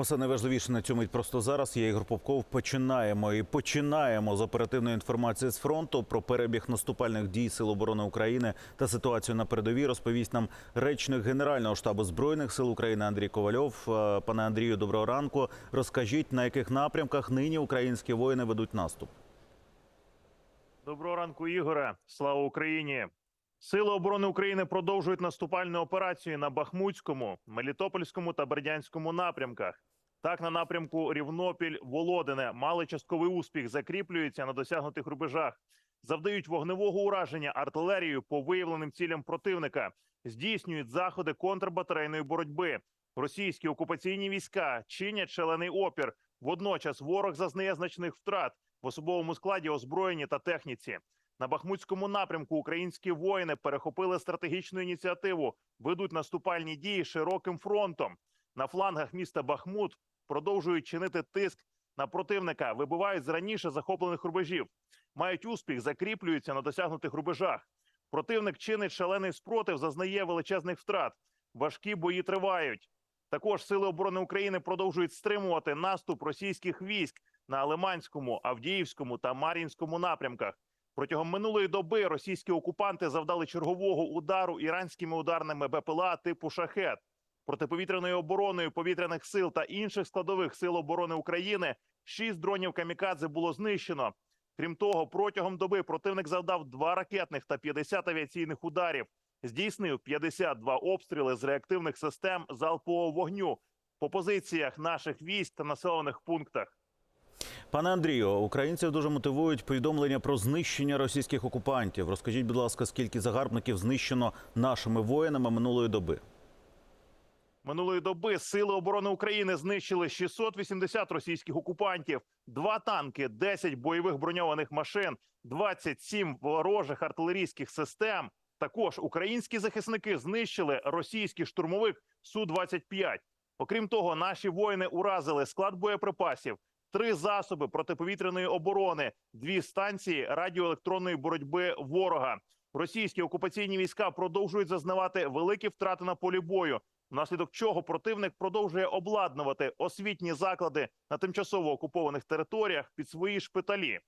Усе найважливіше на цьому просто зараз. Я Ігор Попков. Починаємо і починаємо з оперативної інформації з фронту про перебіг наступальних дій Сил оборони України та ситуацію на передовій. Розповість нам речник Генерального штабу збройних сил України Андрій Ковальов. Е, Пане Андрію, доброго ранку. Розкажіть, на яких напрямках нині українські воїни ведуть наступ. Доброго ранку, Ігоре. Слава Україні! Сили оборони України продовжують наступальну операцію на Бахмутському, Мелітопольському та Бердянському напрямках. Так, на напрямку Рівнопіль-Володине мали частковий успіх, закріплюються на досягнутих рубежах, завдають вогневого ураження артилерією по виявленим цілям противника, здійснюють заходи контрбатарейної боротьби. Російські окупаційні війська чинять шалений опір. Водночас ворог зазнає значних втрат в особовому складі, озброєнні та техніці. На Бахмутському напрямку українські воїни перехопили стратегічну ініціативу, ведуть наступальні дії широким фронтом. На флангах міста Бахмут продовжують чинити тиск на противника, вибивають з раніше захоплених рубежів, мають успіх, закріплюються на досягнутих рубежах. Противник чинить шалений спротив, зазнає величезних втрат. Важкі бої тривають. Також сили оборони України продовжують стримувати наступ російських військ на Лиманському, Авдіївському та Мар'їнському напрямках. Протягом минулої доби російські окупанти завдали чергового удару іранськими ударними БПЛА типу шахет. Протиповітряною обороною повітряних сил та інших складових сил оборони України шість дронів камікадзе було знищено. Крім того, протягом доби противник завдав два ракетних та 50 авіаційних ударів. Здійснив 52 обстріли з реактивних систем залпового вогню по позиціях наших військ та населених пунктах. Пане Андрію, українців дуже мотивують повідомлення про знищення російських окупантів. Розкажіть, будь ласка, скільки загарбників знищено нашими воїнами минулої доби? Минулої доби сили оборони України знищили 680 російських окупантів, два танки, 10 бойових броньованих машин, 27 ворожих артилерійських систем. Також українські захисники знищили російський штурмовик су 25 Окрім того, наші воїни уразили склад боєприпасів, три засоби протиповітряної оборони, дві станції радіоелектронної боротьби ворога. Російські окупаційні війська продовжують зазнавати великі втрати на полі бою внаслідок чого противник продовжує обладнувати освітні заклади на тимчасово окупованих територіях під свої шпиталі.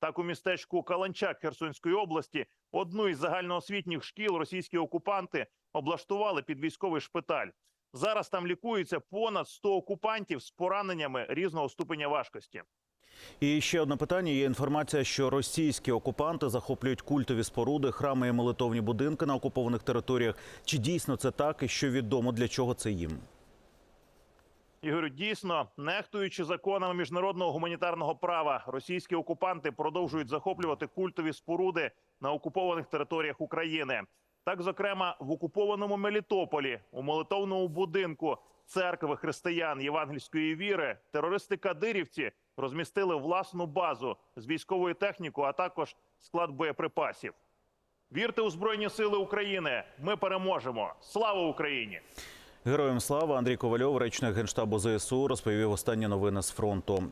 Так, у містечку Каланчак Херсонської області одну із загальноосвітніх шкіл російські окупанти облаштували під військовий шпиталь. Зараз там лікуються понад 100 окупантів з пораненнями різного ступеня важкості. І ще одне питання. Є інформація, що російські окупанти захоплюють культові споруди, храми і молитовні будинки на окупованих територіях. Чи дійсно це так і що відомо для чого це їм? Ігорю, дійсно, нехтуючи законами міжнародного гуманітарного права, російські окупанти продовжують захоплювати культові споруди на окупованих територіях України. Так, зокрема, в окупованому Мелітополі, у молитовному будинку церкви християн євангельської віри, терористи кадирівці розмістили власну базу з військовою технікою, а також склад боєприпасів. Вірте у Збройні Сили України! Ми переможемо! Слава Україні! Героям слава Андрій Ковальов, речник генштабу ЗСУ, розповів останні новини з фронту.